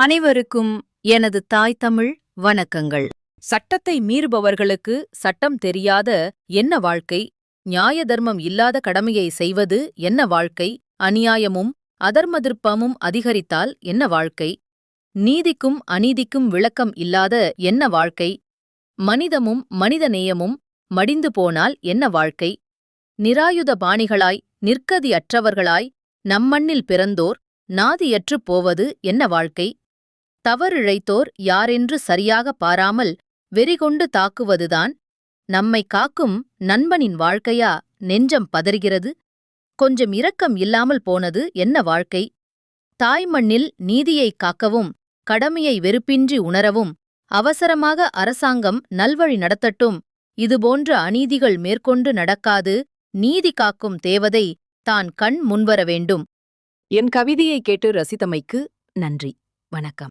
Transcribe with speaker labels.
Speaker 1: அனைவருக்கும் எனது தாய் தமிழ் வணக்கங்கள்.
Speaker 2: சட்டத்தை மீறுபவர்களுக்கு சட்டம் தெரியாத என்ன வாழ்க்கை? நியாய தர்மம் இல்லாத கடமையை செய்வது என்ன வாழ்க்கை? அநியாயமும் அதர்மதிர்ப்பமும் அதிகரித்தால் என்ன வாழ்க்கை? நீதிக்கும் அநீதிக்கும் விளக்கம் இல்லாத என்ன வாழ்க்கை? மனிதமும் மனிதநேயமும் மடிந்து போனால் என்ன வாழ்க்கை? நிராயுத பாணிகளாய் நிற்கதி அற்றவர்களாய் நம்மண்ணில் பிறந்தோர் நாதியற்றுப் போவது என்ன வாழ்க்கை? தவறிழைத்தோர் யாரென்று சரியாக பாராமல் வெறிகொண்டு தாக்குவதுதான் நம்மை காக்கும் நண்பனின் வாழ்க்கையா? நெஞ்சம் பதறுகிறது. கொஞ்சம் இரக்கம் இல்லாமல் போனது என்ன வாழ்க்கை? தாய்மண்ணில் நீதியைக் காக்கவும் கடமையை வெறுப்பின்றி உணரவும் அவசரமாக அரசாங்கம் நல்வழி நடத்தட்டும் இதுபோன்ற அநீதிகள் மேற்கொண்டு நடக்காது நீதி காக்கும் தேவதை தான் கண் முன்வர வேண்டும்.
Speaker 3: என் கவிதையை கேட்டு ரசித்தமைக்கு நன்றி. வணக்கம்.